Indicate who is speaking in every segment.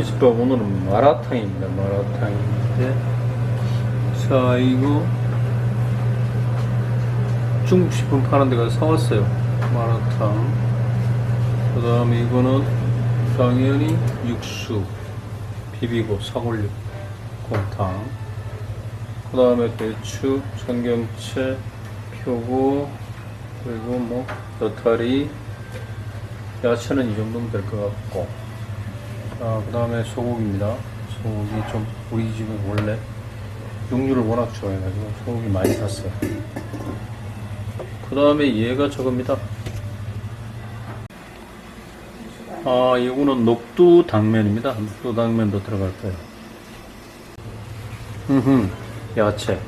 Speaker 1: 집밥 오늘은 마라탕입니다. 마라탕인데 자 이거 중국 식품 파는 데 가서 사왔어요. 마라탕. 그 다음에 이거는 당연히 육수 비비고 사골육 곰탕. 그 다음에 배추, 청경채, 표고 그리고 뭐 너타리 야채는 이 정도면 될 것 같고 자, 그 다음에 소고기입니다. 소고기 좀 우리 집은 원래 육류를 워낙 좋아해가지고 소고기 많이 샀어요. 그 다음에 얘가 저겁니다. 아, 이거는 녹두 당면입니다. 녹두 당면도 들어갈 거예요. 흠흠, 야채.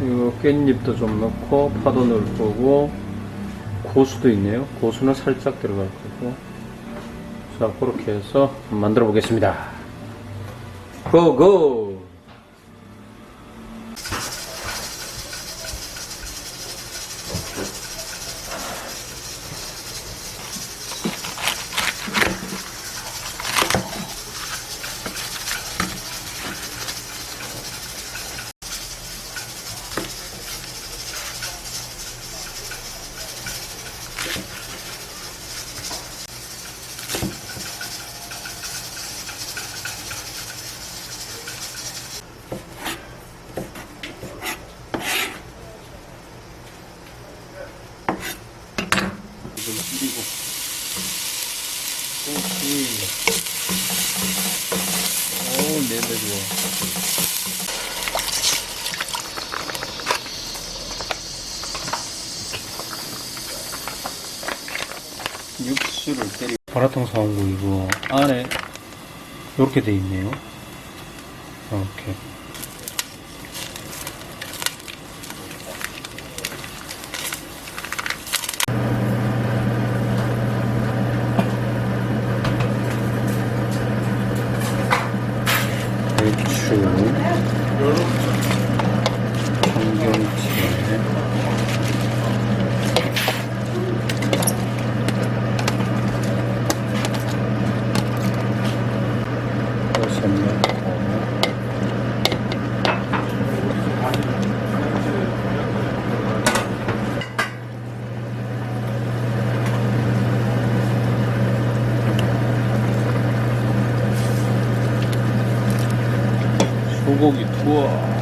Speaker 1: 이거 깻잎도 좀 넣고 파도 넣을 거고 고수도 있네요. 고수는 살짝 들어갈 거고. 자, 그렇게 해서 만들어 보겠습니다. 고고! 이걸 뿌리고. 오케이. 오, 냄새 좋아. 육수를 때리 마라탕 사온 거 이거 안에 이렇게 돼 있네요. 이렇게. 배추, 청경채, 버섯 넣고, 소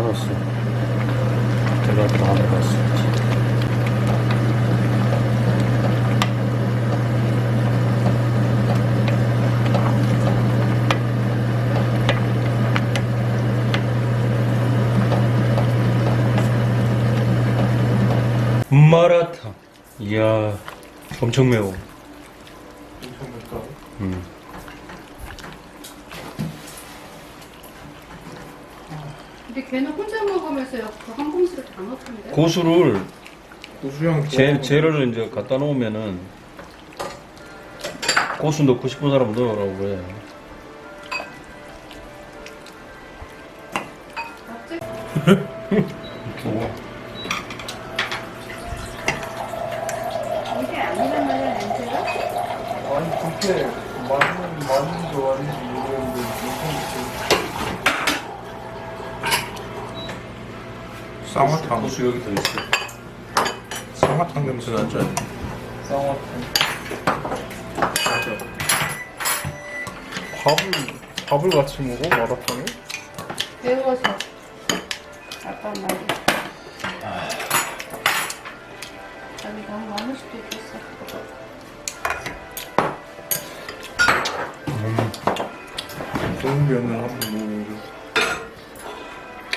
Speaker 1: 이제 다 넣었어. 제가 다 넣었어. 마라탕. 이야, 엄청 매워.
Speaker 2: 엄청 맵다.
Speaker 1: 음.
Speaker 3: 근데 걔는 혼자 먹으면서 그한 봉지를 다 넣던데.
Speaker 1: 고수를
Speaker 2: 고수형
Speaker 1: 재, 재료를 이제 갖다 놓으면은 고수 넣고 싶은 사람은 넣으라고 그래.
Speaker 3: 이게 아니란 말이야 냄새가?
Speaker 2: 아니 그렇게 많은 많은 거 아닌지 모르겠는데 쌍화탕
Speaker 1: 여기 더 있어.
Speaker 2: 쌍화탕 냄새
Speaker 1: 낫죠?
Speaker 2: 쌍화탕 맞아 밥을 밥을 같이 먹어 마라탕에?
Speaker 3: 매워서. 아빠 말이. 밥이 너무 많을 수도 있겠어.
Speaker 2: 좋은 면을 한번 먹어보자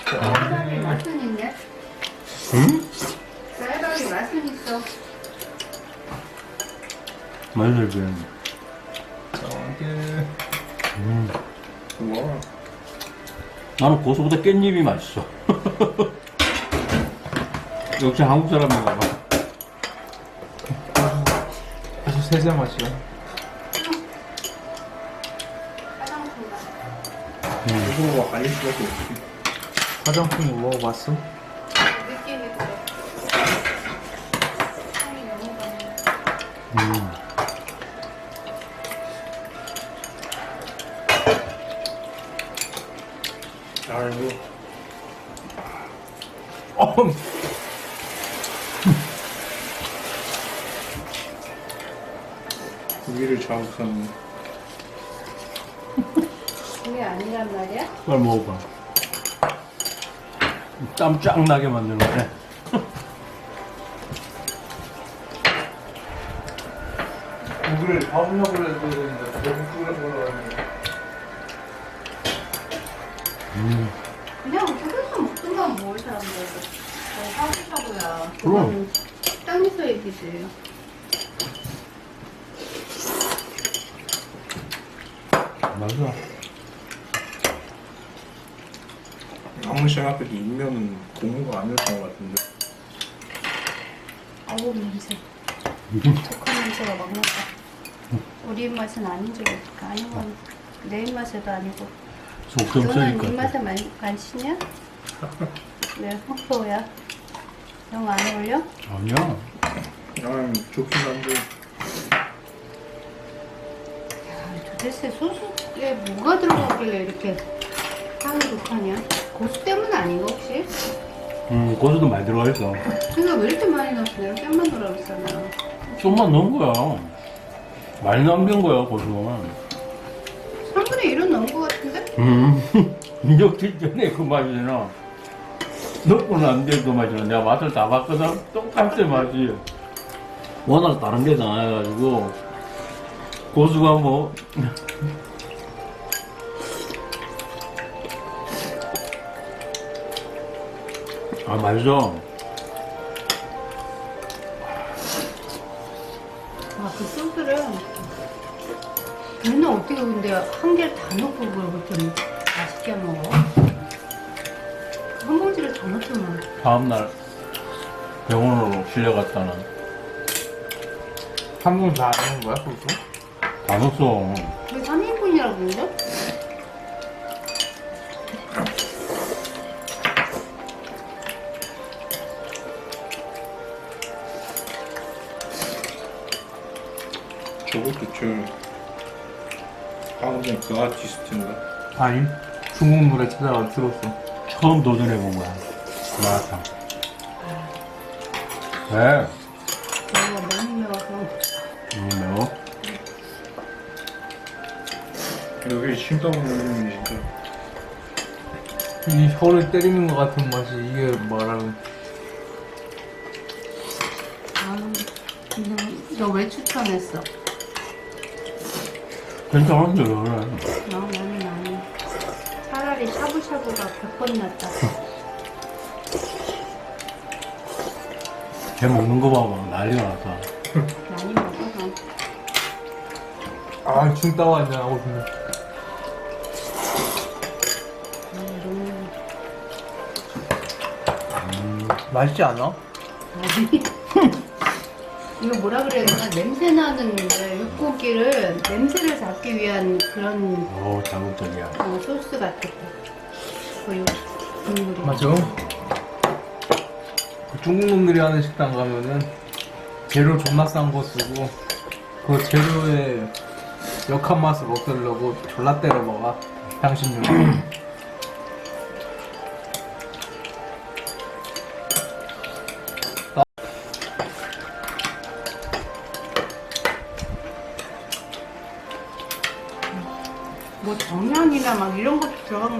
Speaker 3: 쌀밥이 맛은 있네.
Speaker 1: 응?
Speaker 3: 쌀밥이 맛은 있어.
Speaker 1: 맛있어, 이게.
Speaker 2: 짱게.
Speaker 1: 음.
Speaker 2: 우와.
Speaker 1: 나는 고수보다 깻잎이 맛있어. 역시 한국 사람인가 봐.
Speaker 2: 아주 세세 맛이야.
Speaker 3: 화장품 가
Speaker 2: 이거 아닐 수밖에 없지. 화장품 먹어봤어? 아이고. 어. 고기를 자극하는.
Speaker 3: 그게 아니란 말이야?
Speaker 1: 빨리 먹어봐. 땀 쫙 나게 만드는데.
Speaker 2: 고 기를 밥이나 그래도 되는데 너무 끓여서
Speaker 1: 음.
Speaker 3: 그냥 집에서 먹든가 뭘 사람들. 샤브샤브야.
Speaker 1: 그럼.
Speaker 3: 그건 식당에서 얘기지.
Speaker 1: 맞아.
Speaker 2: 아무리 생각해도 인면은 고무가 아니었던 것 같은데.
Speaker 3: 아우 냄새. 독한 냄새가 막 난다. 우리 입맛은 아닌 줄 알까? 아닌 건내 입맛에도 아니고. 너는
Speaker 1: 쓰니까.
Speaker 3: 입맛에 만, 관심이야? 왜 황소야? 영 안 어울려?
Speaker 1: 아니야.
Speaker 2: 아, 좋긴 한데.
Speaker 3: 도대체 소스에 뭐가 들어가길래 이렇게 향이 독하냐? 고수 때문 아닌가 혹시?
Speaker 1: 음, 고수도 많이 들어가 있어.
Speaker 3: 그러니까 왜 이렇게 많이 넣었어? 내가 깻만 넣으라고 했잖아.
Speaker 1: 좀만 넣은 거야. 많이 남긴 거야, 고수는.
Speaker 3: 3분의 1은 넣은 것 같은데?
Speaker 1: 음, 넣기 전에 그 맛이잖아. 안 돼, 그 맛이잖아. 내가 맛을 다 봤거든? 똑같아, 맛이. 워낙 다른 게 나와가지고, 고수가 뭐, 아, 맛있어.
Speaker 3: 근데 한 개를 다 넣고 그걸 그렇게 맛있게 먹어? 한 봉지를 다 넣잖아.
Speaker 1: 다음날 병원으로 실려갔다는.
Speaker 2: 한번 다 하는 거야, 소스?
Speaker 1: 다 넣었어.
Speaker 3: 그게 3인분이라고 그러죠?
Speaker 2: 저것도 저 방금 그 아티스트인가?
Speaker 4: 아니 중국 노래 찾아가 들었어
Speaker 1: 처음 도전해본 거야. 마라탕. 왜?
Speaker 3: 내가 너무 매워서.
Speaker 1: 음, 매워?
Speaker 2: 여기 심다 먹는 진짜
Speaker 4: 이 혀를 때리는 것 같은 맛이 이게 말하는
Speaker 3: 아, 너왜 추천했어?
Speaker 1: 괜찮은데, 그래.
Speaker 3: 나, 나는 나는 차라리 샤브샤브가 100번 낫다.
Speaker 1: 걔 먹는 거 봐봐. 난리가 났다.
Speaker 3: 많이 먹어서.
Speaker 4: 아 중따와 한잔 하고 싶네
Speaker 3: 음, 너무
Speaker 4: 맛있지 않아?
Speaker 3: 아니. 이거 뭐라 그래야 되나? 냄새 나는 그 육고기를 냄새를 잡기 위한 그런
Speaker 1: 오, 자극적이야.
Speaker 3: 어, 소스 같았다. 그 요, 국물이.
Speaker 4: 맞아 그 중국 놈들이 하는 식당 가면은 재료 존나 싼 거 쓰고 그 재료의 역한 맛을 먹으려고 졸라 때려 먹어 향신료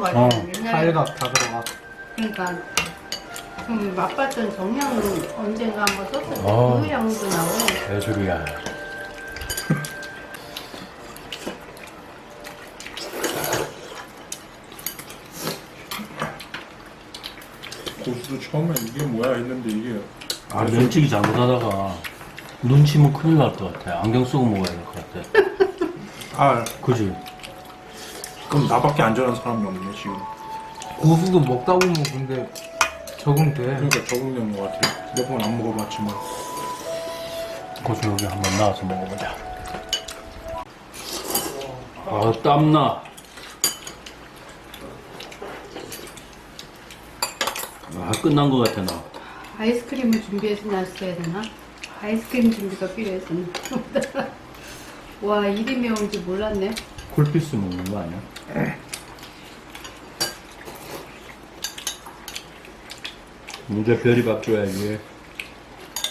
Speaker 3: 같아.
Speaker 1: 어.
Speaker 3: 옛날에.
Speaker 4: 살갑 다 들어가
Speaker 3: 그러니까 그 맛봤던 정향은 언젠가 한번 썼을 때
Speaker 1: 어.
Speaker 3: 그 향도 나고.
Speaker 1: 예술이야.
Speaker 2: 고수도 처음에 이게 뭐야 했는데 이게
Speaker 1: 아, 면치기 잘못하다가 눈치면 큰일 날 것 같아. 안경 쓰고 먹어야 될 것 같아.
Speaker 2: 아
Speaker 1: 그지?
Speaker 2: 그럼 나밖에 안전한 사람이 없네 지금
Speaker 4: 고수도 먹다 보면 근데 적응돼.
Speaker 2: 그러니까 적응된 것 같아요 몇 번 안 먹어봤지만
Speaker 1: 고수 여기 한번 나와서 먹어보자. 아, 땀나. 아, 끝난 것 같아, 나.
Speaker 3: 아이스크림을 준비해서 놨어야 되나? 아이스크림 준비가 필요해서. 와, 이리 매운지 몰랐네.
Speaker 1: 쿨피스 먹는 거 아니야? 문제 별이 밥 줘야지.